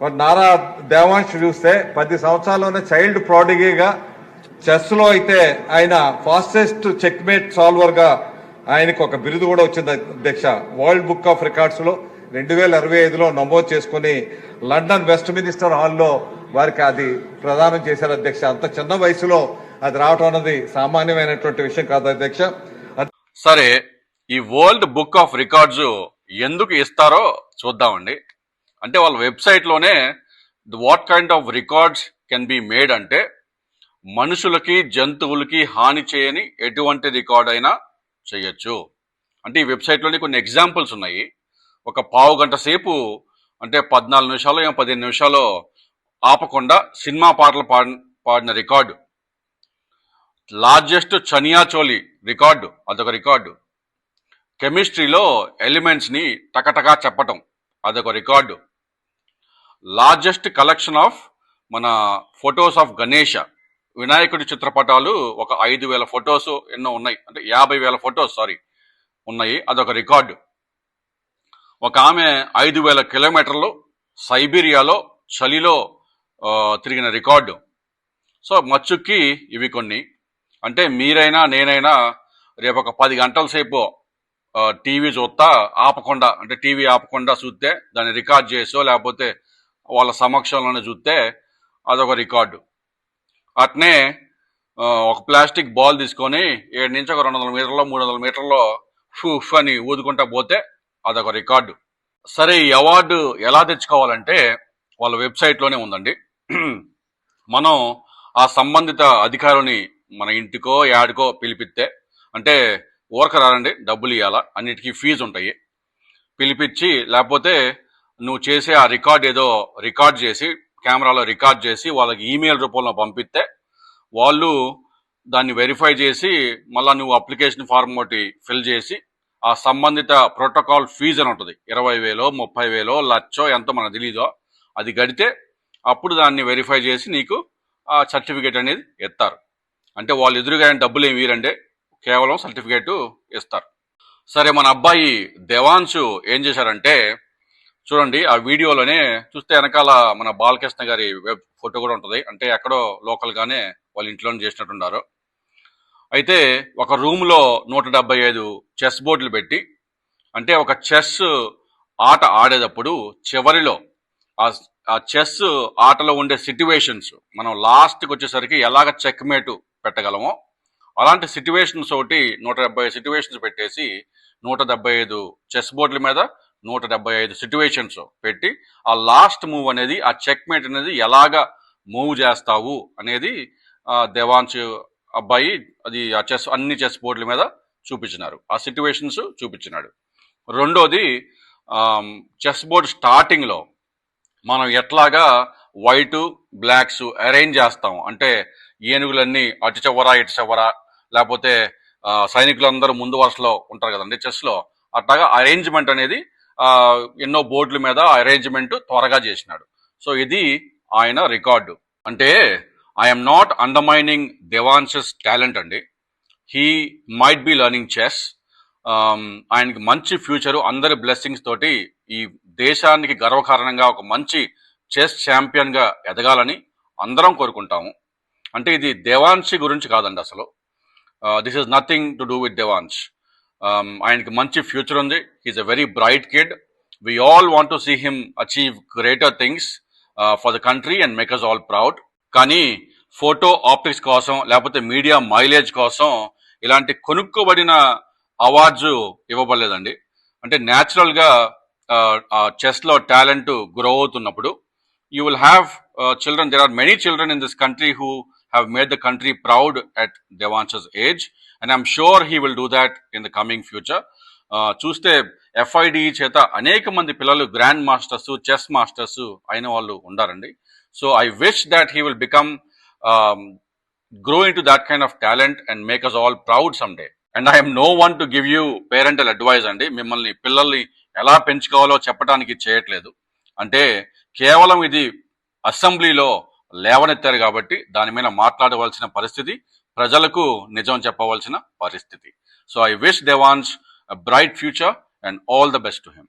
మరి నారా దేవాంశ్ చూస్తే పది సంవత్సరాల్లోనే చైల్డ్ ప్రాడిగీగా చెస్లో అయితే ఆయన ఫాస్టెస్ట్ చెక్మేట్ సాల్వర్గా ఆయనకు ఒక బిరుదు కూడా వచ్చింది అధ్యక్ష. వరల్డ్ బుక్ ఆఫ్ రికార్డ్స్లో రెండు వేల ఇరవై ఐదులో నమోదు చేసుకుని లండన్ వెస్ట్ మినిస్టర్ హాల్లో వారికి అది ప్రదానం చేశారు అధ్యక్ష. అంత చిన్న వయసులో అది రావటం అన్నది సామాన్యమైనటువంటి విషయం కాదు అధ్యక్ష. సరే ఈ వరల్డ్ బుక్ ఆఫ్ రికార్డ్స్ ఎందుకు ఇస్తారో చూద్దామండి. అంటే వాళ్ళ వెబ్సైట్లోనే what kind of records can be made అంటే మనుషులకి జంతువులకి హాని చేయని ఎటువంటి రికార్డ్ అయినా చేయొచ్చు. అంటే ఈ వెబ్సైట్లోనే కొన్ని ఎగ్జాంపుల్స్ ఉన్నాయి. ఒక పావు గంట సేపు అంటే పద్నాలుగు నిమిషాలు ఏమో పదిహేను నిమిషాలు ఆపకుండా సినిమా పాటలు పాడి పాడిన రికార్డు. లార్జెస్ట్ చనియాచోలి రికార్డు అదొక రికార్డు. కెమిస్ట్రీలో ఎలిమెంట్స్ని టకటకా చెప్పటం అదొక రికార్డు. లార్జెస్ట్ కలెక్షన్ ఆఫ్ మన ఫొటోస్ ఆఫ్ గణేష. వినాయకుడి చిత్రపటాలు ఒక ఐదు వేల ఫొటోస్ ఎన్నో ఉన్నాయి. అంటే యాభై వేల ఫొటోస్ సారీ ఉన్నాయి. అదొక రికార్డు. ఒక ఆమె ఐదు వేల కిలోమీటర్లు సైబీరియాలో చలిలో తిరిగిన రికార్డు. సో మచ్చుక్కి ఇవి కొన్ని. అంటే మీరైనా నేనైనా రేపు ఒక పది గంటల సేపు టీవీ చూస్తా ఆపకుండా అంటే టీవీ ఆపకుండా చూస్తే దాన్ని రికార్డ్ చేసో లేకపోతే వాళ్ళ సమక్షంలోనే చూస్తే అదొక రికార్డు. అట్నే ఒక ప్లాస్టిక్ బాల్ తీసుకొని ఏడు నుంచి ఒక రెండు వందల మీటర్లో మూడు వందల మీటర్లో ఫుఫ్ అని ఊదుకుంటా పోతే అదొక రికార్డు. సరే ఈ అవార్డు ఎలా తెచ్చుకోవాలంటే వాళ్ళ వెబ్సైట్లోనే ఉందండి. మనం ఆ సంబంధిత అధికారిని మన ఇంటికో యాడికో పిలిపిస్తే అంటే ఊరక రారండి డబ్బులు ఇవ్వాలా అన్నిటికీ ఫీజు ఉంటాయి పిలిపించి లేకపోతే నువ్వు చేసే ఆ రికార్డ్ ఏదో రికార్డ్ చేసి కెమెరాలో రికార్డ్ చేసి వాళ్ళకి ఈమెయిల్ రూపంలో పంపిస్తే వాళ్ళు దాన్ని వెరిఫై చేసి మళ్ళీ నువ్వు అప్లికేషన్ ఫార్మ్ ఒకటి ఫిల్ చేసి ఆ సంబంధిత ప్రోటోకాల్ ఫీజు అని ఉంటుంది. ఇరవై వేలో ముప్పై వేలో లచ్చో ఎంతో మనకు తెలీదో అది గడితే అప్పుడు దాన్ని వెరిఫై చేసి నీకు ఆ సర్టిఫికేట్ అనేది ఇస్తారు. అంటే వాళ్ళు ఎదురుగా డబ్బులు ఏమి ఇవ్వరండి. కేవలం సర్టిఫికేట్ ఇస్తారు. సరే మన అబ్బాయి దేవాన్షు ఏం చేశారంటే చూడండి ఆ వీడియోలోనే చూస్తే వెనకాల మన బాలకృష్ణ గారి వెబ్ ఫోటో కూడా ఉంటుంది. అంటే ఎక్కడో లోకల్గానే వాళ్ళ ఇంట్లోనే చేసినట్టున్నారు. అయితే ఒక రూమ్లో నూట డెబ్బై ఐదు చెస్ బోర్డులు పెట్టి అంటే ఒక చెస్ ఆట ఆడేటప్పుడు చివరిలో ఆ చెస్ ఆటలో ఉండే సిట్యువేషన్స్ మనం లాస్ట్కి వచ్చేసరికి ఎలాగ చెక్మేటు పెట్టగలమో అలాంటి సిట్యువేషన్స్ ఒకటి నూట డెబ్బై సిట్యువేషన్స్ పెట్టేసి నూట డెబ్బై ఐదు చెస్ బోర్డుల మీద నూట డెబ్బై ఐదు సిట్యువేషన్స్ పెట్టి ఆ లాస్ట్ మూవ్ అనేది ఆ చెక్మేట్ అనేది ఎలాగ మూవ్ చేస్తావు అనేది ఆ, దేవాంశ్ అబ్బాయి అది ఆ చెస్ అన్ని చెస్ బోర్డుల మీద చూపించినారు. ఆ సిట్యువేషన్స్ చూపించినాడు. రెండోది చెస్ బోర్డ్ స్టార్టింగ్లో మనం ఎట్లాగా వైట్ బ్లాక్స్ అరేంజ్ చేస్తాం. అంటే ఏనుగులన్నీ అటు చివర ఇటు చివర లేకపోతే సైనికులందరూ ముందు వరుసలో ఉంటారు కదండి చెస్లో అట్లాగా అరేంజ్మెంట్ అనేది ఎన్నో బోర్డుల మీద అరేంజ్మెంట్ త్వరగా చేసినాడు. సో ఇది ఆయన రికార్డు. అంటే I'm not undermining Devansh's talent అండి. He might be learning chess ఆయనకి మంచి ఫ్యూచరు అందరి బ్లెస్సింగ్స్ తోటి ఈ దేశానికి గర్వకారణంగా ఒక మంచి చెస్ ఛాంపియన్గా ఎదగాలని అందరం కోరుకుంటాము. అంటే ఇది దేవాన్షి గురించి కాదండి అసలు. This is nothing to do with Devansh Um, ఆయనకి మంచి ఫ్యూచర్ ఉంది. He's a very bright kid we all want to see him achieve greater things for the country and make us all proud కానీ photo optics కోసం లేకపోతే media mileage కోసం ఇలాంటి కొనుక్కోబడిన awards ఇవ్వబడలేదండి. అంటే న్యాచురల్గా చెస్లో టాలెంట్ గ్రో అవుతున్నప్పుడు you will have children there are many children in this country who have made the country proud at Devansh's age, and I'm sure he will do that in the coming future. Uh, చూస్తే FID చేత అనేక మంది పిల్లలు grand masters chess masters అయిన వాళ్ళు ఉండారండి. So I wish that he will become grow into that kind of talent and make us all proud some day and I'm no one to give you parental advice అండి. మిమ్మల్ని పిల్లల్ని ఎలా పెంచుకోవాలో చెప్పడానికి చేయట్లేదు. అంటే కేవలం ఇది అసెంబ్లీలో లేవనెత్తారు కాబట్టి దాని మీద మాట్లాడవలసిన పరిస్థితి ప్రజలకు నిజం చెప్పవలసిన పరిస్థితి. So I wish Devansh bright future and all the best to him